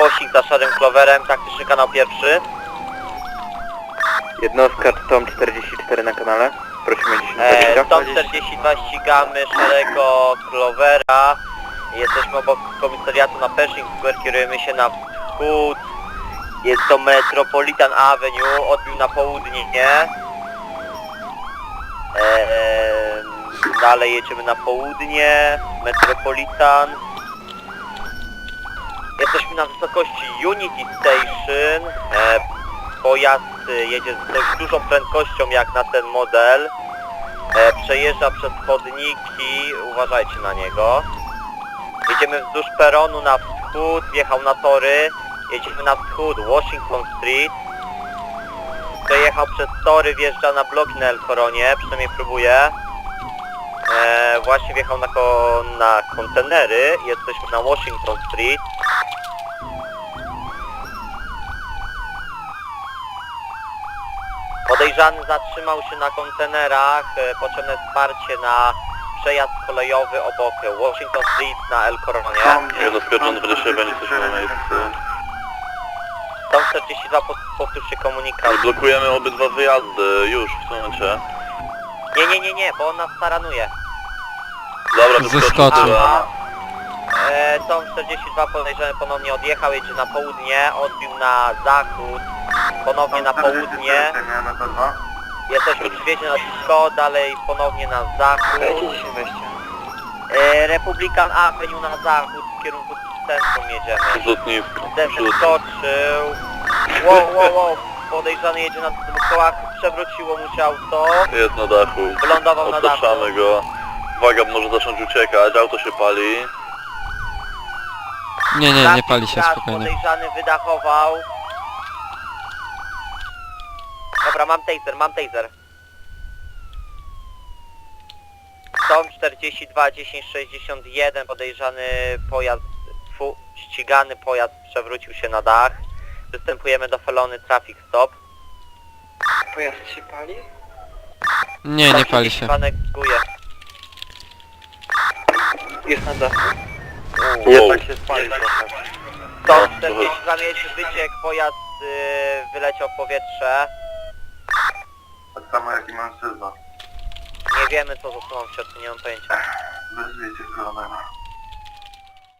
Łosik za szarym klowerem, taktyczny kanał pierwszy. Jednostka Tom 44 na kanale. Prosimy 10 E, 142 ścigamy szarego klowera. Jesteśmy obok komisariatu na Pershing Square, kierujemy się na wschód. Jest to Metropolitan Avenue, odbił na południe. E, dalej jedziemy na południe, Metropolitan. Na wysokości Unity Station. E, pojazd y, jedzie z dość dużą prędkością jak na ten model. E, przejeżdża przez chodniki, uważajcie na niego. Jedziemy wzdłuż peronu na wschód, wjechał na tory. Jedziemy na wschód, Washington Street. Przejechał przez tory, wjeżdża na bloki na El Coronie, przynajmniej próbuje. E, właśnie wjechał na, ko na kontenery, jesteśmy na Washington Street. Podejrzany zatrzymał się na kontenerach, e, potrzebne wsparcie na przejazd kolejowy obok Washington Street na El Coronie. John 21, jesteśmy na miejscu. Tom 42, po- powtórzcie komunikat. Blokujemy obydwa wyjazdy już w tym momencie. Nie, nie, nie, nie, bo on nas taranuje. Dobra, tyłem. E, Tom 42 podejrzany ponownie odjechał, jedzie na południe, odbił na zachód, ponownie na południe. Jesteśmy przy wjeździe na Disco, dalej ponownie na zachód. E, Republican Avenue na zachód, w kierunku centrum jedziemy. Rzutnisko. Ten Rzut. wyskoczył. Wow, wow, wow. Podejrzany jedzie na dwóch kołach, przewróciło mu się auto. Jest na dachu. Wylądował na dachu. Otoczamy go. Uwaga, może zacząć uciekać, auto się pali. Nie, nie, nie pali się, Gaz spokojnie. podejrzany wydachował. Dobra, mam taser, mam taser. Tom 42 1061 podejrzany pojazd, fu, ścigany pojazd przewrócił się na dach. Przystępujemy do felony traffic stop. Pojazd się pali? Nie, nie pali się. Neguje. Jest na dachu. Wow. tak się spali trochę. Tom No, 42 mieliśmy wyciek, pojazd y, wyleciał w powietrze. Tak samo jak i mężczyzna. Nie wiemy co zasłonął w środku, nie mam pojęcia. Bez wiecie, koronera.